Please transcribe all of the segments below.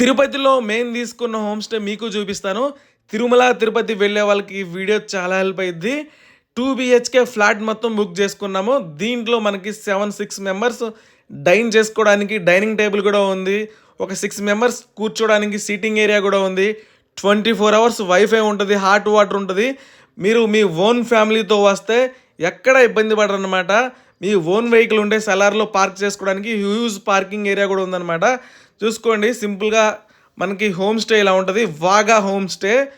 తిరుపతిలో మేము తీసుకున్న హోమ్ స్టే మీకు చూపిస్తాను. తిరుమల తిరుపతి వెళ్ళే వాళ్ళకి ఈ వీడియో చాలా హెల్ప్ అయ్యిద్ది. టూ బిహెచ్కే ఫ్లాట్ మొత్తం బుక్ చేసుకున్నాము. దీంట్లో మనకి సెవెన్ సిక్స్ మెంబర్స్ డైన్ చేసుకోవడానికి డైనింగ్ టేబుల్ కూడా ఉంది. ఒక సిక్స్ మెంబర్స్ కూర్చోడానికి సీటింగ్ ఏరియా కూడా ఉంది. ట్వంటీ ఫోర్ అవర్స్ వైఫై ఉంటుంది హాట్ వాటర్ ఉంటుంది. మీరు మీ ఓన్ ఫ్యామిలీతో వస్తే ఎక్కడ ఇబ్బంది పడరు అనమాట మీ ఓన్ వెహికల్ ఉంటే సెలార్లో పార్క్ చేసుకోవడానికి హ్యూజ్ పార్కింగ్ ఏరియా కూడా ఉందన్నమాట. చూసుకోండి సింపుల్గా మనకి హోమ్ స్టే ఇలా ఉంటుంది. వాగా హోమ్ స్టే.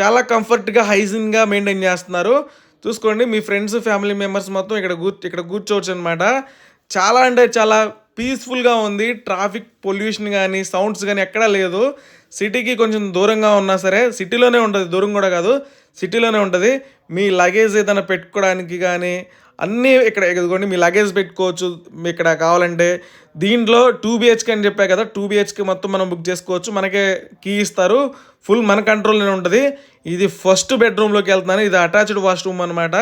చాలా కంఫర్ట్గా హైజీన్గా మెయింటైన్ చేస్తున్నారు. చూసుకోండి మీ ఫ్రెండ్స్ ఫ్యామిలీ మెంబర్స్ మొత్తం ఇక్కడ కూ ఇక్కడ కూర్చోవచ్చు అనమాట చాలా అంటే చాలా పీస్ఫుల్గా ఉంది. ట్రాఫిక్ పొల్యూషన్ కానీ సౌండ్స్ కానీ ఎక్కడా లేదు. సిటీకి కొంచెం దూరంగా ఉన్నా సరే సిటీలోనే ఉంటుంది. దూరం కూడా కాదు సిటీలోనే ఉంటుంది. మీ లగేజ్ ఏదైనా పెట్టుకోవడానికి కానీ అన్నీ ఇక్కడ ఎదుగుకోండి మీ లగేజ్ పెట్టుకోవచ్చు. మీ ఇక్కడ కావాలంటే దీంట్లో టూ బిహెచ్కే అని చెప్పా కదా టూ బిహెచ్కే మొత్తం మనం బుక్ చేసుకోవచ్చు. మనకే కీ ఇస్తారు. ఫుల్ మన కంట్రోల్లోనే ఉంటుంది. ఇది ఫస్ట్ బెడ్రూమ్లోకి వెళ్తున్నాను. ఇది అటాచ్డ్ వాష్రూమ్ అనమాట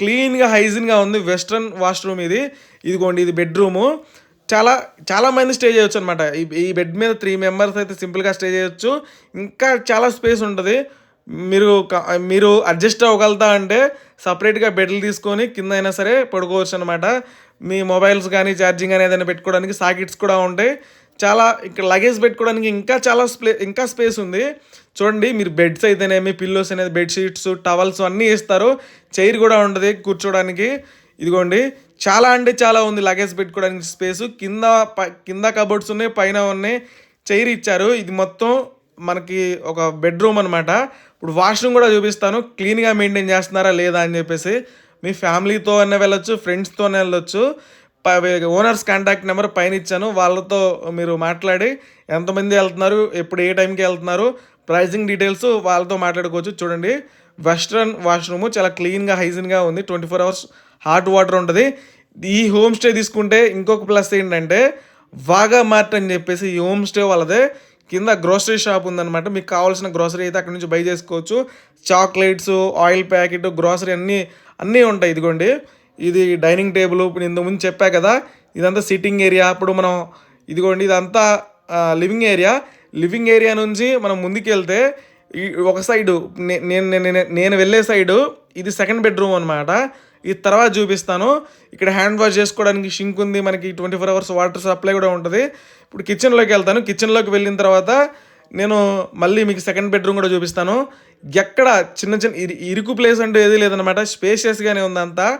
క్లీన్గా హైజీన్గా ఉంది. వెస్ట్రన్ వాష్రూమ్ ఇది. ఇదిగోండి ఇది బెడ్రూము చాలా చాలా మంది స్టే చేయొచ్చు అనమాట ఈ ఈ బెడ్ మీద త్రీ మెంబర్స్ అయితే సింపుల్గా స్టే చేయొచ్చు. ఇంకా చాలా స్పేస్ ఉంటుంది. మీరు మీరు అడ్జస్ట్ అవ్వగలుగుతా అంటే సపరేట్గా బెడ్లు తీసుకొని కింద అయినా సరే పడుకోవచ్చు అనమాట మీ మొబైల్స్ కానీ ఛార్జింగ్ కానీ ఏదైనా పెట్టుకోవడానికి సాకెట్స్ కూడా ఉంటాయి. చాలా ఇక్కడ లగేజ్ పెట్టుకోవడానికి ఇంకా చాలా స్ప్లే ఇంకా స్పేస్ ఉంది. చూడండి మీరు బెడ్స్ అయితేనేమి పిల్లోస్ అనేది బెడ్షీట్స్ టవల్స్ అన్నీ ఇస్తారు చైర్ కూడా ఉంటుంది కూర్చోడానికి ఇదిగోండి చాలా అంటే చాలా ఉంది లగేజ్ పెట్టుకోవడానికి స్పేస్ కింద కింద కబోర్డ్స్ ఉన్నాయి పైన ఉన్నాయి. చైర్ ఇచ్చారు. ఇది మొత్తం మనకి ఒక బెడ్రూమ్ అనమాట ఇప్పుడు వాష్రూమ్ కూడా చూపిస్తాను. క్లీన్గా మెయింటైన్ చేస్తున్నారా లేదా అని చెప్పేసి మీ ఫ్యామిలీతో అయినా వెళ్ళొచ్చు ఫ్రెండ్స్తోనే వెళ్ళొచ్చు. ఓనర్స్ కాంటాక్ట్ నెంబర్ పైన ఇచ్చాను. వాళ్ళతో మీరు మాట్లాడి ఎంతమంది వెళ్తున్నారు ఎప్పుడు ఏ టైంకి వెళ్తున్నారు ప్రైజింగ్ డీటెయిల్స్ వాళ్ళతో మాట్లాడుకోవచ్చు. చూడండి వెస్ట్రన్ వాష్రూమ్ చాలా క్లీన్గా హైజీన్గా ఉంది. Twenty four hours hot water ఉంటుంది. ఈ హోమ్ స్టే తీసుకుంటే ఇంకొక ప్లస్ ఏంటంటే వాగా మార్ట్ అని చెప్పేసి ఈ హోమ్ స్టే వాళ్ళదే. కింద గ్రోసరీ షాప్ ఉందన్నమాట. మీకు కావాల్సిన గ్రోసరీ అయితే అక్కడ నుంచి బై చేసుకోవచ్చు. చాక్లెట్స్ ఆయిల్ ప్యాకెట్ గ్రోసరీ అన్నీ అన్నీ ఉంటాయి. ఇదిగోండి. ఇది డైనింగ్ టేబుల్ ఇప్పుడు ఇంతకుముందు చెప్పా కదా. ఇదంతా సిట్టింగ్ ఏరియా అప్పుడు మనం ఇదిగోండి ఇదంతా లివింగ్ ఏరియా లివింగ్ ఏరియా నుంచి మనం ముందుకెళ్తే ఈ ఒక సైడు నే- నేను నేను నేను వెళ్ళే సైడు ఇది సెకండ్ బెడ్రూమ్ అనమాట ఈ తర్వాత చూపిస్తాను. ఇక్కడ హ్యాండ్ వాష్ చేసుకోవడానికి షింక్ ఉంది. మనకి twenty four hours water supply కూడా ఉంటుంది. ఇప్పుడు కిచెన్లోకి వెళ్తాను. కిచెన్లోకి వెళ్ళిన తర్వాత నేను మళ్ళీ మీకు సెకండ్ బెడ్రూమ్ కూడా చూపిస్తాను. ఎక్కడ చిన్న చిన్న ఇరి- ఇరుకు ప్లేస్ అంటూ ఏది లేదనమాట స్పేషియస్గానే ఉంది అంతా.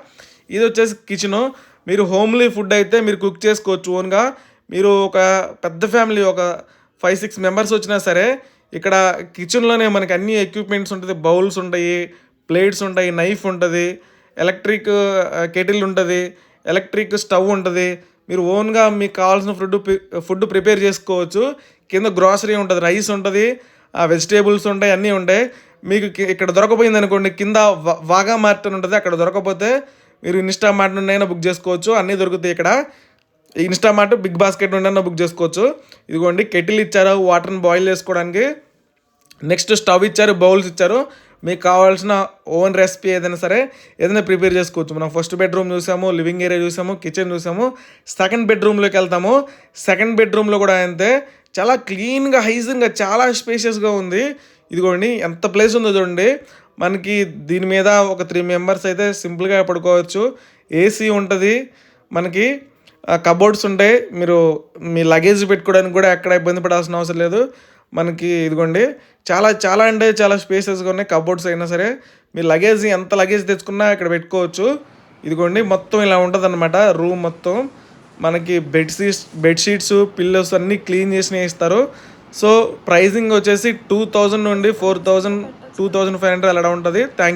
ఇది వచ్చేసి కిచెను. మీరు హోమ్లీ ఫుడ్ అయితే మీరు కుక్ చేసుకోవచ్చు ఓన్గా. మీరు ఒక పెద్ద ఫ్యామిలీ ఒక ఫైవ్ సిక్స్ మెంబర్స్ వచ్చినా సరే ఇక్కడ కిచెన్లోనే మనకి అన్ని ఎక్విప్మెంట్స్ ఉంటుంది. బౌల్స్ ఉంటాయి ప్లేట్స్ ఉంటాయి నైఫ్ ఉంటుంది. ఎలక్ట్రిక్ కెటిల్ ఉంటుంది ఎలక్ట్రిక్ స్టవ్ ఉంటుంది. మీరు ఓన్గా మీకు కావాల్సిన ఫుడ్ ఫుడ్ ప్రిపేర్ చేసుకోవచ్చు. కింద గ్రాసరీ ఉంటుంది రైస్ ఉంటుంది వెజిటేబుల్స్ ఉంటాయి అన్నీ ఉంటాయి. మీకు ఇక్కడ దొరకపోయింది అనుకోండి కింద వా- వాగా మార్ట్ అని ఉంటుంది అక్కడ దొరకపోతే మీరు ఇన్స్టా మార్ట్ నుండి అయినా బుక్ చేసుకోవచ్చు. అన్నీ దొరుకుతాయి ఇక్కడ. ఇన్స్టామార్ట్ బిగ్ బాస్కెట్ నుండి అయినా బుక్ చేసుకోవచ్చు. ఇదిగోండి కెటిల్ ఇచ్చారు వాటర్ని బాయిల్ చేసుకోవడానికి. నెక్స్ట్ స్టవ్ ఇచ్చారు బౌల్స్ ఇచ్చారు. మీకు కావాల్సిన ఓన్ రెసిపీ ఏదైనా సరే ఏదైనా ప్రిపేర్ చేసుకోవచ్చు. మనం ఫస్ట్ బెడ్రూమ్ చూసాము లివింగ్ ఏరియా చూసాము కిచెన్ చూసాము సెకండ్ బెడ్రూమ్లోకి వెళ్తాము. సెకండ్ బెడ్రూమ్లో కూడా అంతే చాలా క్లీన్గా హైజీన్గా చాలా స్పేషియస్గా ఉంది. ఇదిగోండి ఎంత ప్లేస్ ఉందో చూడండి. మనకి దీని మీద ఒక త్రీ మెంబర్స్ అయితే సింపుల్గా పడుకోవచ్చు. ఏసీ ఉంటుంది. మనకి కబోర్డ్స్ ఉంటాయి. మీరు మీ లగేజ్ పెట్టుకోవడానికి కూడా ఎక్కడ ఇబ్బంది పడాల్సిన అవసరం లేదు. మనకి ఇదిగోండి చాలా చాలా అంటే చాలా స్పేసెస్గా ఉన్నాయి కబోర్డ్స్ అయినా సరే. మీ లగేజ్ ఎంత లగేజ్ తెచ్చుకున్నా ఇక్కడ పెట్టుకోవచ్చు. ఇదిగోండి మొత్తం ఇలా ఉంటుంది అనమాట రూమ్ మొత్తం. మనకి బెడ్షీట్స్ బెడ్షీట్స్ పిల్లోస్ అన్నీ క్లీన్ చేసి ఇస్తారు. సో ప్రైజింగ్ వచ్చేసి టూ థౌజండ్ నుండి four thousand two thousand five hundred అలా ఉంటుంది. థ్యాంక్